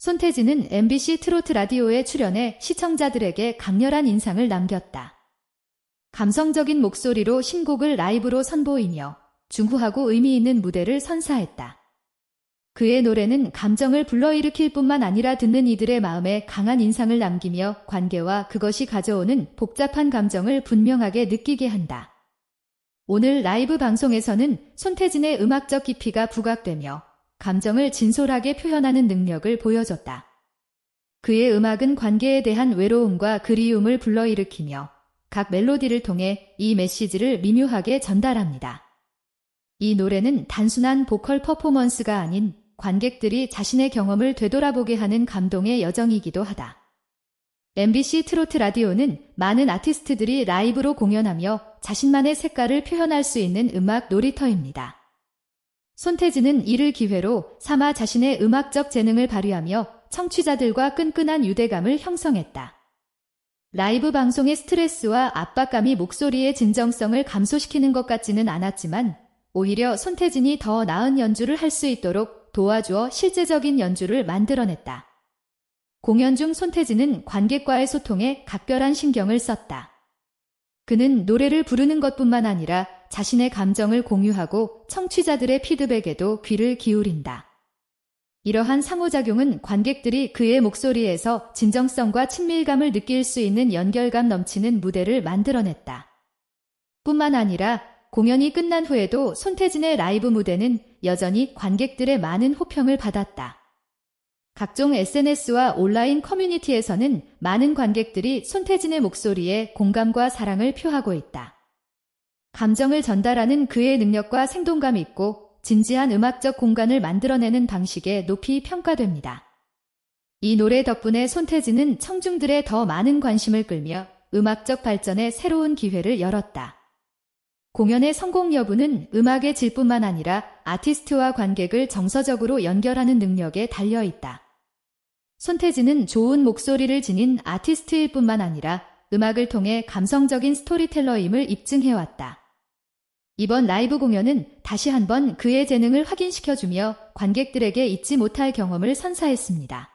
손태진은 MBC 트로트 라디오에 출연해 시청자들에게 강렬한 인상을 남겼다. 감성적인 목소리로 신곡을 라이브로 선보이며 중후하고 의미 있는 무대를 선사했다. 그의 노래는 감정을 불러일으킬 뿐만 아니라 듣는 이들의 마음에 강한 인상을 남기며 관계와 그것이 가져오는 복잡한 감정을 분명하게 느끼게 한다. 오늘 라이브 방송에서는 손태진의 음악적 깊이가 부각되며 감정을 진솔하게 표현하는 능력을 보여줬다. 그의 음악은 관계에 대한 외로움과 그리움을 불러일으키며 각 멜로디를 통해 이 메시지를 미묘하게 전달합니다. 이 노래는 단순한 보컬 퍼포먼스가 아닌 관객들이 자신의 경험을 되돌아보게 하는 감동의 여정이기도 하다. MBC 트로트 라디오는 많은 아티스트들이 라이브로 공연하며 자신만의 색깔을 표현할 수 있는 음악 놀이터입니다. 손태진은 이를 기회로 삼아 자신의 음악적 재능을 발휘하며 청취자들과 끈끈한 유대감을 형성했다. 라이브 방송의 스트레스와 압박감이 목소리의 진정성을 감소시키는 것 같지는 않았지만 오히려 손태진이 더 나은 연주를 할 수 있도록 도와주어 실제적인 연주를 만들어냈다. 공연 중 손태진은 관객과의 소통에 각별한 신경을 썼다. 그는 노래를 부르는 것뿐만 아니라 자신의 감정을 공유하고 청취자들의 피드백에도 귀를 기울인다. 이러한 상호작용은 관객들이 그의 목소리에서 진정성과 친밀감을 느낄 수 있는 연결감 넘치는 무대를 만들어냈다. 뿐만 아니라 공연이 끝난 후에도 손태진의 라이브 무대는 여전히 관객들의 많은 호평을 받았다. 각종 SNS와 온라인 커뮤니티에서는 많은 관객들이 손태진의 목소리에 공감과 사랑을 표하고 있다. 감정을 전달하는 그의 능력과 생동감 있고 진지한 음악적 공간을 만들어내는 방식에 높이 평가됩니다. 이 노래 덕분에 손태진은 청중들의 더 많은 관심을 끌며 음악적 발전에 새로운 기회를 열었다. 공연의 성공 여부는 음악의 질뿐만 아니라 아티스트와 관객을 정서적으로 연결하는 능력에 달려 있다. 손태진은 좋은 목소리를 지닌 아티스트일 뿐만 아니라 음악을 통해 감성적인 스토리텔러임을 입증해왔다. 이번 라이브 공연은 다시 한번 그의 재능을 확인시켜주며 관객들에게 잊지 못할 경험을 선사했습니다.